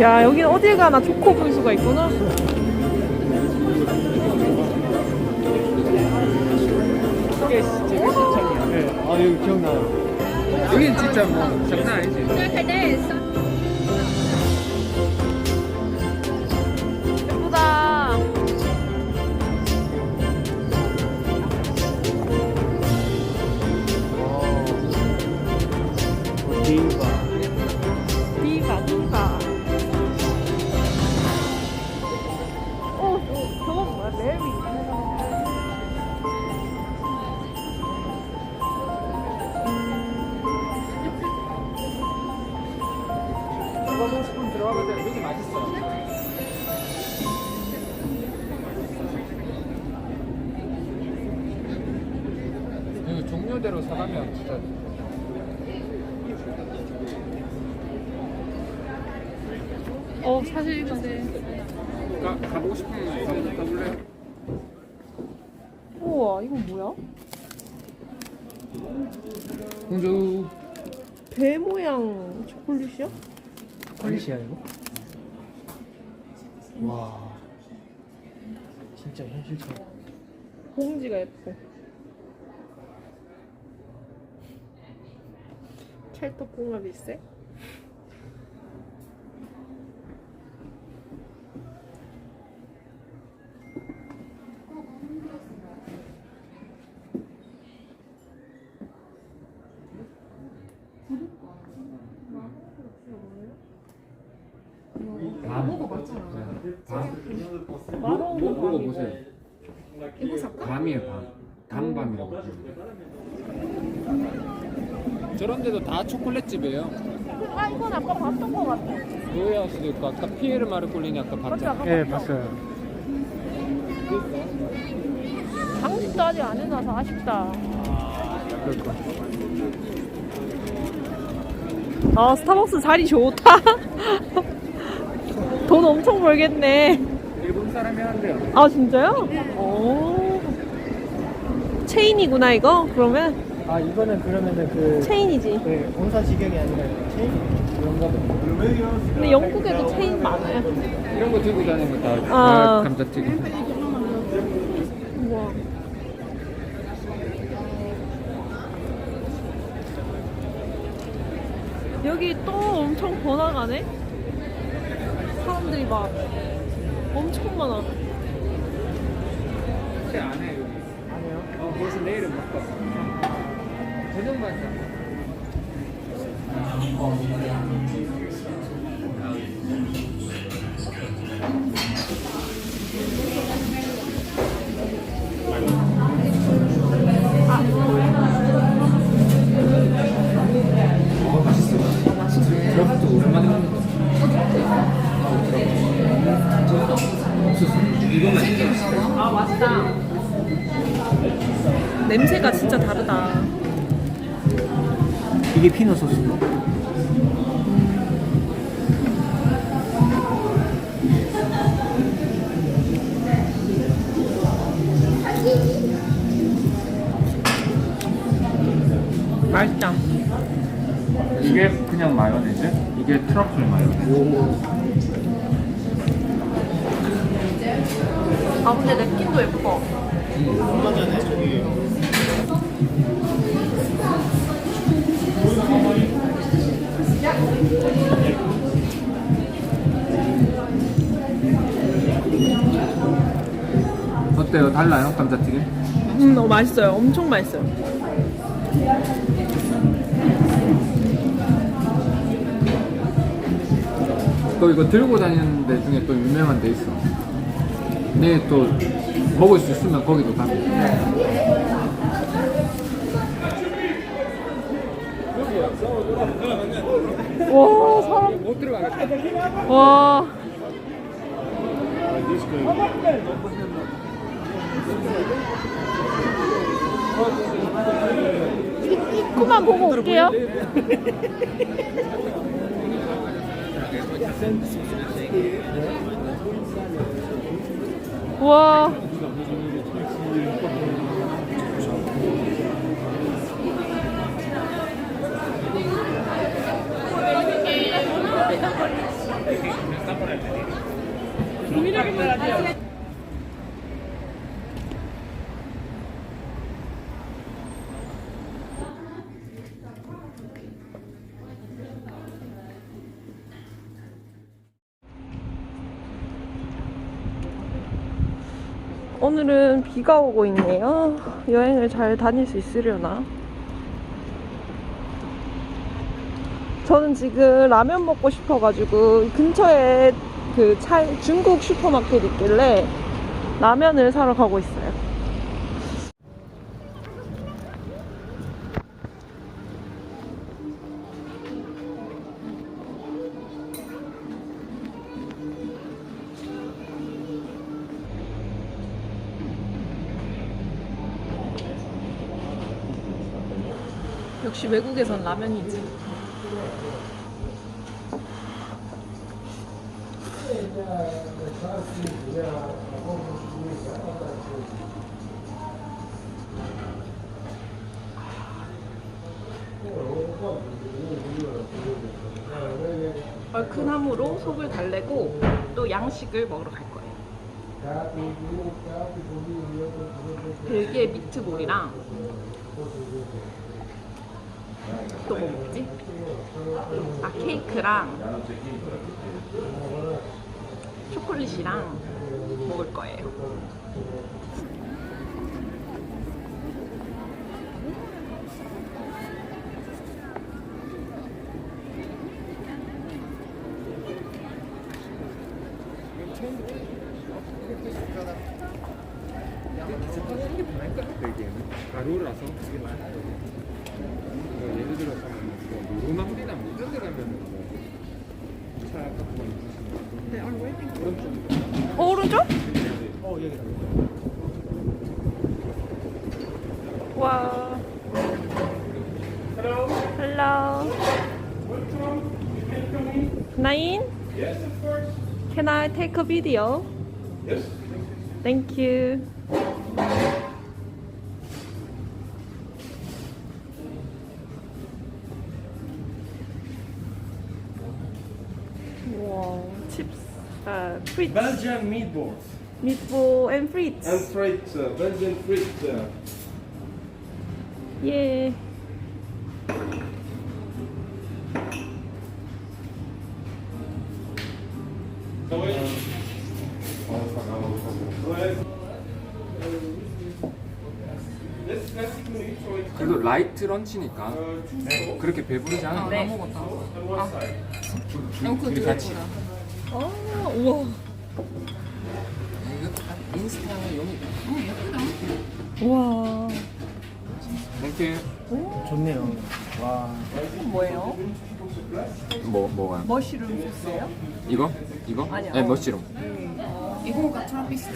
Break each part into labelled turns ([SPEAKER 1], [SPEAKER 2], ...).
[SPEAKER 1] 야 여기는 어딜 가나 초코 분수가 있구나.
[SPEAKER 2] 이게 진짜 시청이야. 네. 아 여기 기억나요. 여긴 진짜 뭐 장난 아니지. Viva!
[SPEAKER 1] 배 모양 초콜릿이야?
[SPEAKER 2] 퀄리시야 이거? 와 진짜 현실처럼
[SPEAKER 1] 봉지가 예뻐. 찰떡궁합일세?
[SPEAKER 2] 밥 먹어봤잖아 밥
[SPEAKER 1] 마로
[SPEAKER 2] 뭐, 먹어보세요
[SPEAKER 1] 이거 살까?
[SPEAKER 2] 밤이에요 밤 단밤이라고 저런 데도 다 초콜릿집이에요
[SPEAKER 1] 아 이건 아까 봤던 거 같아.
[SPEAKER 2] 노예할 수도 있고 아까 피에르 마르콜리니 아까 봤잖아
[SPEAKER 1] 아까
[SPEAKER 2] 네
[SPEAKER 1] 봤어.
[SPEAKER 2] 봤어요
[SPEAKER 1] 방식도 아직 안 해놔서 아쉽다.
[SPEAKER 2] 그럴까
[SPEAKER 1] 아 스타벅스 자리 좋다. 돈 엄청 벌겠네.
[SPEAKER 2] 일본 사람이 한대요
[SPEAKER 1] 아 진짜요? 오. 체인이구나 이거? 그러면
[SPEAKER 3] 아 이거는 그러면은 그,
[SPEAKER 1] 체인이지.
[SPEAKER 3] 그 본사 직영이 아니라 체인 보네.
[SPEAKER 1] 근데 영국에도 체인 많아요.
[SPEAKER 2] 이런 거 들고 다니는 거다
[SPEAKER 1] 아.
[SPEAKER 2] 감자튀김
[SPEAKER 1] 우와. 여기 또 엄청 번화가네? 사람들이 막 엄청 많아.
[SPEAKER 2] 혹시 안 해, 여기? 안 해요? 어, 벌써 내일은 못 가. 저녁만 자. 어,
[SPEAKER 3] 이게 피넛 소스인가?
[SPEAKER 1] 맛있다.
[SPEAKER 2] 이게 그냥 마요네즈, 이게 트러플 마요네즈.
[SPEAKER 1] 아 근데 냅킨도 예뻐.
[SPEAKER 3] 얼마 전에 저기
[SPEAKER 2] 어때요? 달라요? 감자튀김?
[SPEAKER 1] 음, 어, 맛있어요. 엄청 맛있어요.
[SPEAKER 2] 또 이거 들고 다니는 데 중에 또 유명한 데 있어. 네, 또 먹을 수 있으면 거기도 가면.
[SPEAKER 1] 와 사람
[SPEAKER 2] 못 들어가겠다.
[SPEAKER 1] 와. 입구만 보고 올게요. 와. 오늘은 비가 오고 있네요. 여행을 잘 다닐 수 있으려나? 저는 지금 라면 먹고 싶어가지고 근처에 그 차, 중국 슈퍼마켓 있길래 라면을 사러 가고 있어요. 역시 외국에선 라면이지. 얼큰함으로 속을 달래고 또 양식을 먹으러 갈 거예요. 벨기에 미트볼이랑 또 뭐 먹지? 아 케이크랑 초콜릿이랑 먹을 거예요.
[SPEAKER 2] 가루라서 뭐 예를 들어서 뭐 노루망리나 뭐 이런 데 가면은 뭐차 같은 거 있으시면 네, 오른쪽
[SPEAKER 1] 어, 오른쪽?
[SPEAKER 3] 어 여기
[SPEAKER 1] 와. Hello. Hello. Nine? Yes, of course. Can I take a video? Yes. Thank you. Uh, frites,
[SPEAKER 4] Belgian meatballs
[SPEAKER 1] meatball and frites.
[SPEAKER 4] and frites, uh, Belgian frites. Uh,
[SPEAKER 1] 예.
[SPEAKER 2] 그래도 라이트 런치니까
[SPEAKER 4] uh,
[SPEAKER 2] 그렇게 배부르지 않아
[SPEAKER 1] 네.
[SPEAKER 4] on one side.
[SPEAKER 2] 둘이 같이
[SPEAKER 1] 아, 우와.
[SPEAKER 2] 인스타용이다
[SPEAKER 1] 우와.
[SPEAKER 2] 이렇게
[SPEAKER 3] 좋네요 와
[SPEAKER 1] 뭐예요?
[SPEAKER 2] 뭐 뭐가
[SPEAKER 1] 머쉬룸 소스예요?
[SPEAKER 2] 이거 이거
[SPEAKER 1] 아니요.
[SPEAKER 2] 네 머시룸
[SPEAKER 1] 이거가 트라피스트.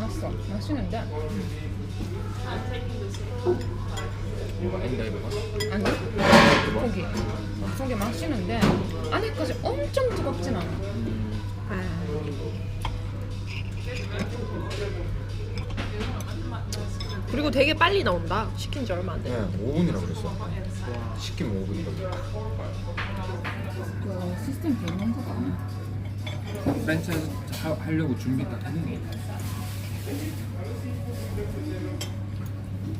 [SPEAKER 5] 맛있어. 맛있는데? 아니? 고기. 고기 맛있는데 안에까지 엄청 뜨겁진 않아.
[SPEAKER 1] 그리고 되게 빨리 나온다. 시킨 지 얼마 안 돼.
[SPEAKER 2] 네 5분이라고 그랬어 시키면 5분이거든
[SPEAKER 5] 와, 시스템 개명하다.
[SPEAKER 2] 프랜차이즈 하, 하려고 준비 딱 했는데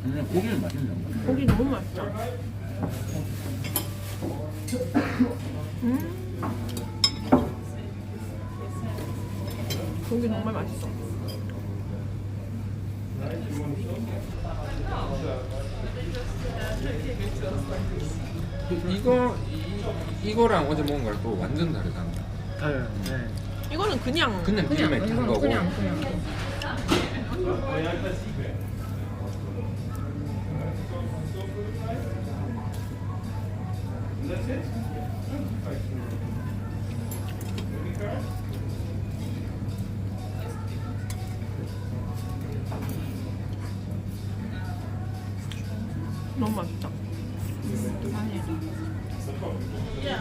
[SPEAKER 2] 그냥 고기는 맛있네
[SPEAKER 1] 고기 너무 맛있다. 음. 고기 정말 맛있어.
[SPEAKER 2] 이거 이, 이거랑 어제 먹은 거랑 또 완전 다르잖아
[SPEAKER 3] 다요 네
[SPEAKER 1] 이거는 그냥
[SPEAKER 2] 그냥 기름에 탄
[SPEAKER 5] 이건
[SPEAKER 2] 거고
[SPEAKER 5] 그냥 그냥.
[SPEAKER 1] 너무 맛있다.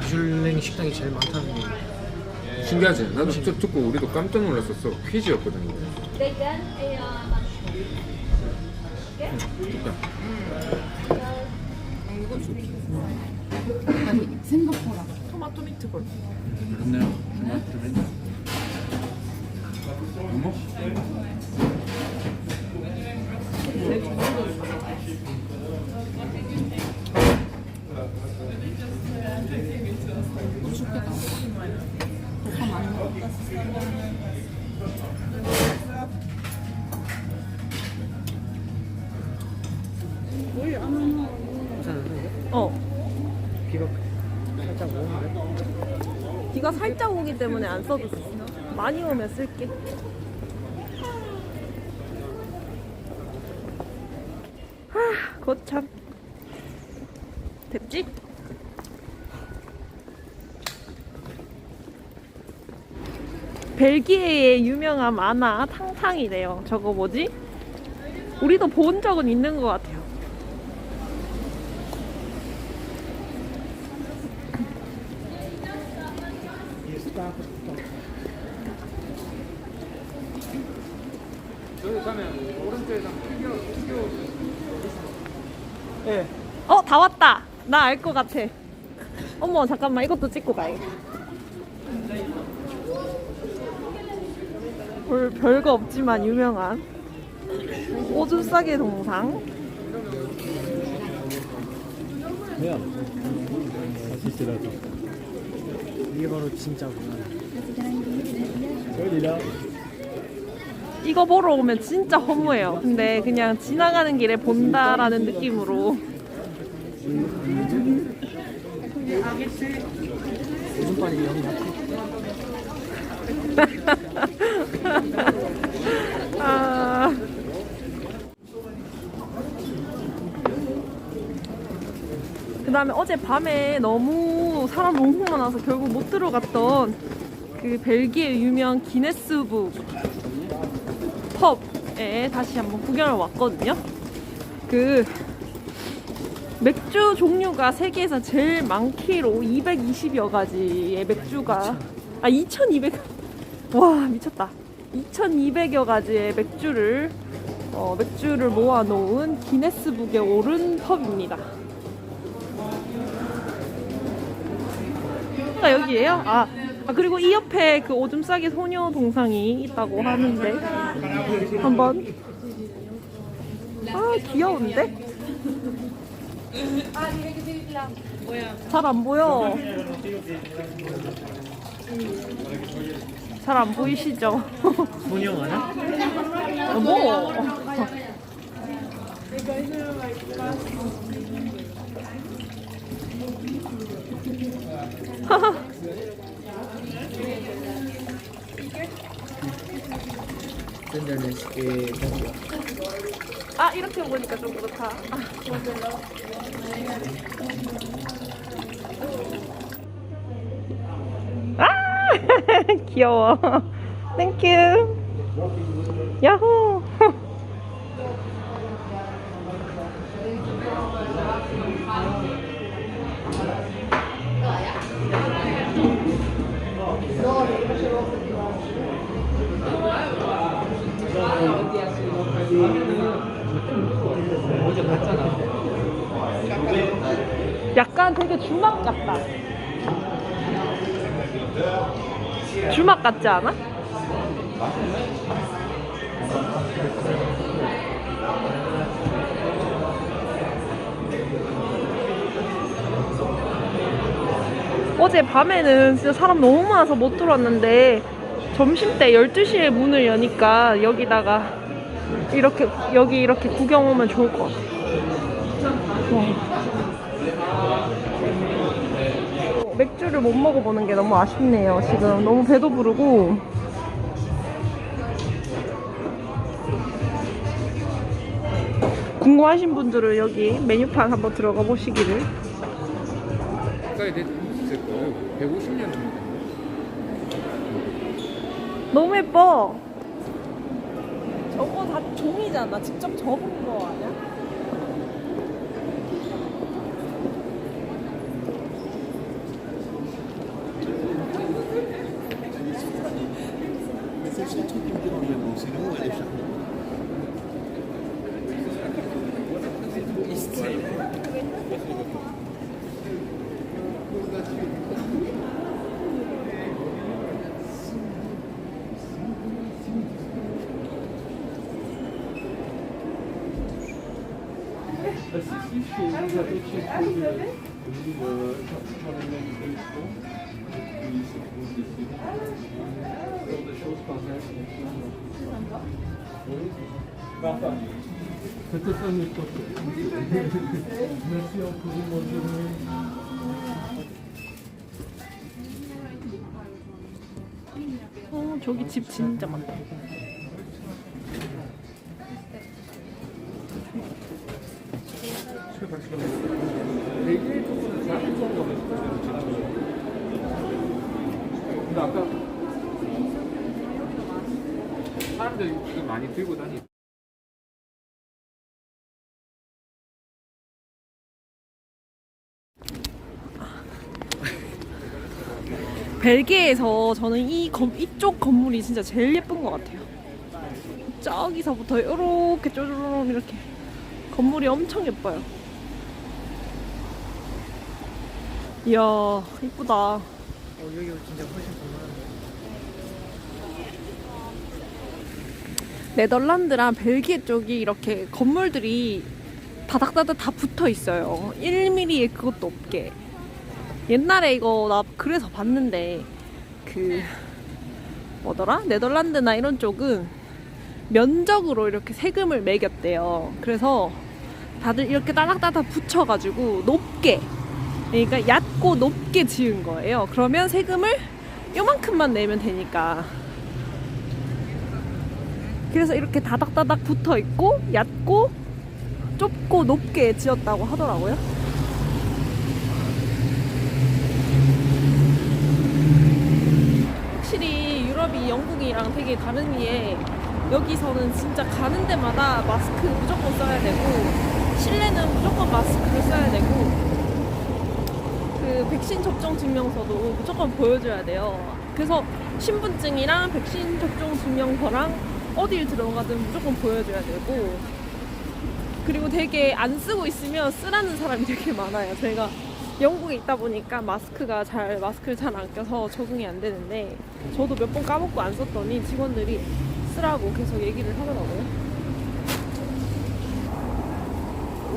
[SPEAKER 3] 미슐랭 식당이 제일 많다는 게 예.
[SPEAKER 2] 신기하지? 난 직접 듣고 우리도 깜짝 놀랐었어. 퀴즈였거든 이게.
[SPEAKER 5] 네, 네, 아, 응, 네. 좋다.
[SPEAKER 1] 미트볼.
[SPEAKER 2] 그렇네요. 어머?
[SPEAKER 5] 좋겠다. 오빠 많이.
[SPEAKER 3] 괜 비가 살짝
[SPEAKER 1] 오기 때문에 안 써도 돼. 많이 오면 쓸게. 하, 거참. 됐지? 벨기에의 유명한 만화 탕탕이래요. 저거 뭐지? 우리도 본 적은 있는 것 같아요.
[SPEAKER 2] 저기.
[SPEAKER 3] 예.
[SPEAKER 1] 어, 다 왔다. 나 알 것 같아. 어머, 잠깐만. 이것도 찍고 가야겠다. 별, 별거 없지만 유명한 오줌 싸개 동상.
[SPEAKER 3] 아시스라도 이게 바로 진짜구나 어디라?
[SPEAKER 1] 이거 보러 오면 진짜 허무해요. 근데 그냥 지나가는 길에 본다라는 느낌으로.
[SPEAKER 3] 오줌빨이 영 약해
[SPEAKER 1] 아. 그 다음에 어제 밤에 너무 사람 너무 많아서 결국 못 들어갔던 그 벨기에 유명 기네스북 펍에 다시 한번 구경을 왔거든요. 그 맥주 종류가 세계에서 제일 많기로 220여 가지의 맥주가 아 2200. 와 미쳤다. 2,200여 가지의 맥주를 어, 맥주를 모아 놓은 기네스북에 오른 펍입니다. 아 여기에요? 아, 아, 그리고 이 옆에 그 오줌 싸기 소녀 동상이 있다고 하는데 한번 아 귀여운데? 잘 안 보여. 잘 안 보이시죠?
[SPEAKER 3] 소녀?
[SPEAKER 1] 어, 뭐?
[SPEAKER 3] 샌들맨스게
[SPEAKER 1] 아 이렇게 보니까 좀 그렇다. 아, 아 귀여워. 땡큐. 야호.
[SPEAKER 2] 갔잖아.
[SPEAKER 1] 약간 되게 주막 같다. 주막 같지 않아? 어제 밤에는 진짜 사람 너무 많아서 못 들어왔는데 점심 때 12시에 문을 여니까 여기다가 이렇게 여기 이렇게 구경 오면 좋을 것 같아. 와. 어, 맥주를 못 먹어보는 게 너무 아쉽네요. 지금 너무 배도 부르고. 궁금하신 분들은 여기 메뉴판 한번 들어가 보시기를.
[SPEAKER 2] 가까이 됐을 거예요. 150년 정도 됐네.
[SPEAKER 1] 너무 예뻐. 저거 다 종이잖아. 직접 접은 거 아니야? 어, 저기 집 진짜 많다.
[SPEAKER 2] 근데 아까 사람들이 이거 많이 들고 다니.
[SPEAKER 1] 벨기에에서 저는 이 건, 이쪽 건물이 진짜 제일 예쁜 것 같아요. 저기서부터 이렇게 쪼르륵 이렇게 건물이 엄청 예뻐요. 이야 이쁘다.
[SPEAKER 3] 어, 여기 진짜 훨씬.
[SPEAKER 1] 네덜란드랑 벨기에 쪽이 이렇게 건물들이 다닥다닥 다 붙어 있어요. 1mm의 그것도 없게. 옛날에 이거 나 그래서 봤는데 그 뭐더라? 네덜란드나 이런 쪽은 면적으로 이렇게 세금을 매겼대요. 그래서 다들 이렇게 따닥따닥 붙여가지고 높게 그러니까 얕고 높게 지은 거예요. 그러면 세금을 요만큼만 내면 되니까 그래서 이렇게 다닥다닥 붙어 있고 얕고 좁고 높게 지었다고 하더라고요. 확실히 유럽이 영국이랑 되게 다른 게 여기서는 진짜 가는 데마다 마스크 무조건 써야 되고 실내는 무조건 마스크를 써야 되고 그 백신 접종 증명서도 무조건 보여줘야 돼요. 그래서 신분증이랑 백신 접종 증명서랑 어딜 들어가든 무조건 보여줘야 되고 그리고 되게 안 쓰고 있으면 쓰라는 사람이 되게 많아요. 제가 영국에 있다 보니까 마스크가 잘 마스크를 잘 안 껴서 적응이 안 되는데 저도 몇 번 까먹고 안 썼더니 직원들이 쓰라고 계속 얘기를 하더라고요.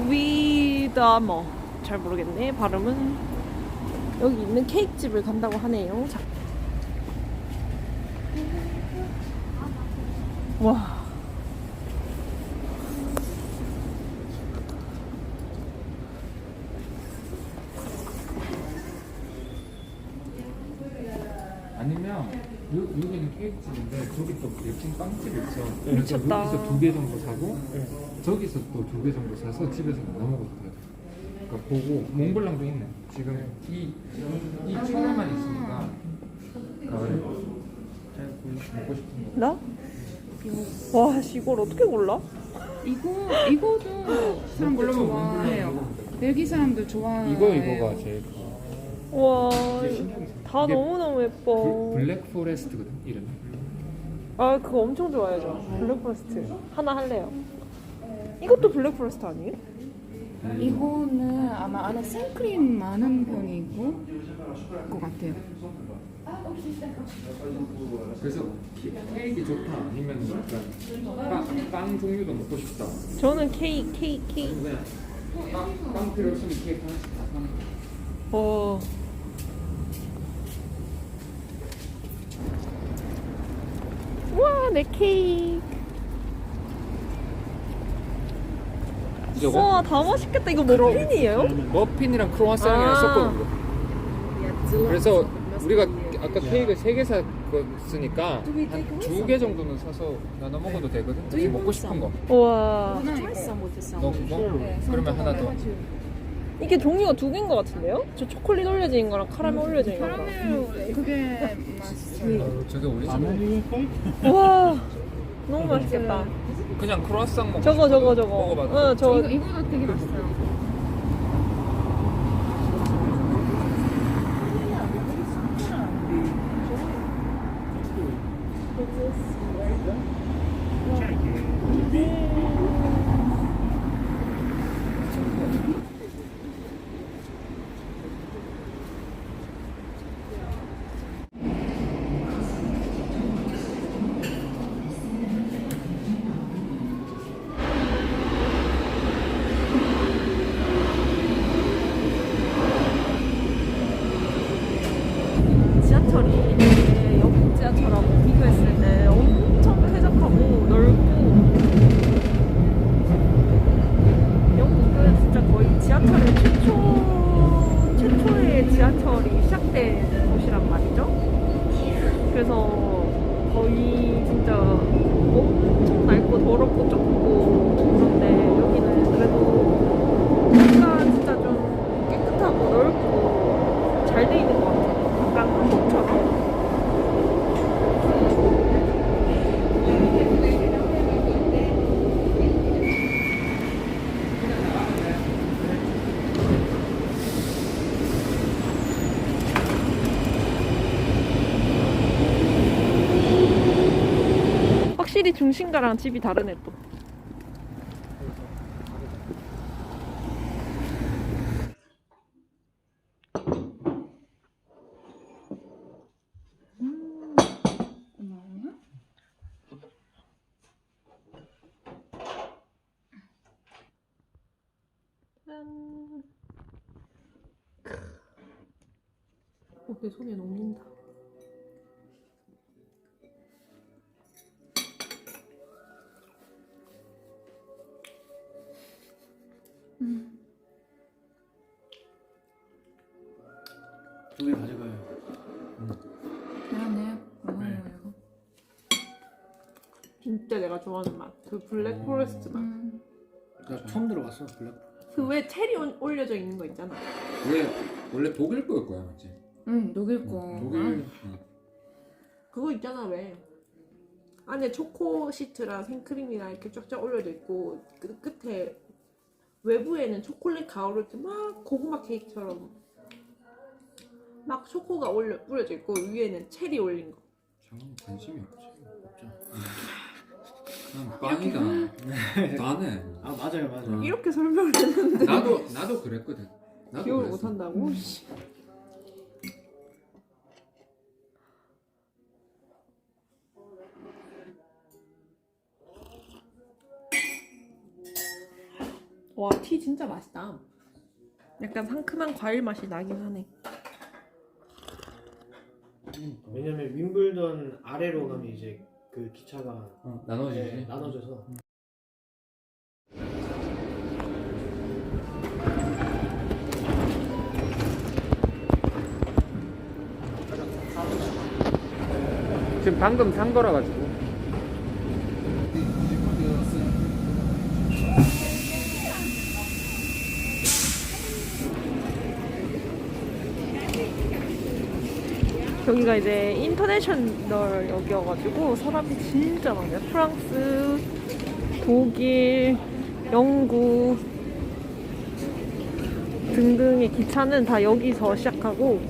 [SPEAKER 1] 위다머 잘 모르겠네 발음은 여기 있는 케이크 집을 간다고 하네요. 자. 와.
[SPEAKER 2] 아니면 요, 여기는 케이크집인데 저기 또 예쁜 있어. 그래서
[SPEAKER 1] 미쳤다.
[SPEAKER 2] 여기서 두 개 정도 사고 저기서 또 두 개 정도 사서 집에서 나눠 먹어도 돼. 그러니까 보고 몽블랑도 있네. 지금 이, 이 초라만 있으니까 가을에 먹고 싶은 거.
[SPEAKER 1] 나? 와, 씨, 이걸 어떻게 골라?
[SPEAKER 5] 이거 이거도 사람들
[SPEAKER 2] 몽블랑은
[SPEAKER 5] 좋아해요.
[SPEAKER 2] 몽블랑이고.
[SPEAKER 5] 벨기 사람들 좋아해요.
[SPEAKER 2] 이거 이거가 제일 커.
[SPEAKER 1] 와,
[SPEAKER 2] 이게 신기하게
[SPEAKER 1] 다
[SPEAKER 2] 이게
[SPEAKER 1] 너무너무 예뻐.
[SPEAKER 2] 블- 블랙 포레스트거든 이름이.
[SPEAKER 1] 아, 그거 엄청 좋아해요. 블랙 포레스트. 하나 할래요. 이것도 블랙 포레스트 아니에요?
[SPEAKER 5] 이거는 아마 안에 생크림 많은 편이고 것 같아요.
[SPEAKER 2] 그래서 키- 케이크 좋다 아니면 약간 빵, 빵 종류도 먹고 싶다.
[SPEAKER 1] 저는 케이크, 케이크, 케이크.
[SPEAKER 2] 그냥 빵, 빵 필요 없으면 케이크 하나씩 다 사는 거.
[SPEAKER 1] 어. 우와, 내케이크.
[SPEAKER 2] 저거?
[SPEAKER 1] 우와, 다 맛있겠다. 이거 머핀이에요?
[SPEAKER 2] 머핀이랑 크로와상이랑
[SPEAKER 1] 아.
[SPEAKER 2] 섞거든요. 그래서 우리가 아까 케이크 세개 샀으니까 한두개 정도는 사서 나눠 먹어도 되거든. 지금 먹고 싶은 거.
[SPEAKER 1] 우와.
[SPEAKER 2] 너 뭐? 그러면 하나 더.
[SPEAKER 1] 이게 종류가 두 개인 것 같은데요? 저 초콜릿 올려진 거랑 카라멜 올려진 거랑.
[SPEAKER 5] 카라멜 그게 맛있어요.
[SPEAKER 2] 어, 저게 오리지널.
[SPEAKER 1] 와, 너무 맛있겠다.
[SPEAKER 2] 그냥 크로와상 먹고
[SPEAKER 1] 저거, 저거, 저거.
[SPEAKER 2] 먹어봐도
[SPEAKER 1] 어, 저거.
[SPEAKER 5] 이거 이거도 되게 맛있어요.
[SPEAKER 1] 중심가랑 집이 다르네 또. 내 손에 녹는다.
[SPEAKER 3] 두 개 가져가요.
[SPEAKER 5] 미안해요. 고마워요.
[SPEAKER 1] 진짜 내가 좋아하는 맛. 그 블랙 포레스트 맛.
[SPEAKER 5] 음.
[SPEAKER 3] 나 처음 들어봤어 블랙.
[SPEAKER 1] 그 왜 체리 올- 올려져 있는 거 있잖아.
[SPEAKER 2] 원래 원래 독일 거일 거야 맞지?
[SPEAKER 5] 응, 녹일 거.
[SPEAKER 2] 독일 응.
[SPEAKER 1] 그거 있잖아 왜. 안에 초코 시트랑 생크림이랑 이렇게 쫙쫙 올려져 있고 그 끝에 외부에는 초콜릿 가루를 이렇게 막 고구마 케이크처럼 막 초코가 올려 뿌려져 있고 위에는 체리 올린 거.
[SPEAKER 2] 저는 관심이 없지.
[SPEAKER 3] 없죠.
[SPEAKER 2] 난 빵이다. 나네.
[SPEAKER 3] 아 맞아요 맞아요.
[SPEAKER 1] 이렇게 설명을 했는데
[SPEAKER 2] 나도 나도 그랬거든. 나도
[SPEAKER 1] 기억을
[SPEAKER 2] 그랬어.
[SPEAKER 1] 못 한다고? 씨. 와, 티 진짜 맛있다. 약간 상큼한 과일 맛이 나긴 하네.
[SPEAKER 3] 왜냐면 윈블던 아래로 가면 이제 그 기차가
[SPEAKER 2] 어, 나눠지지.
[SPEAKER 3] 네, 나눠져서
[SPEAKER 2] 지금 방금 산 거라 가지고.
[SPEAKER 1] 여기가 이제 인터내셔널 역이어가지고 사람이 진짜 많아요. 프랑스, 독일, 영국 등등의 기차는 다 여기서 시작하고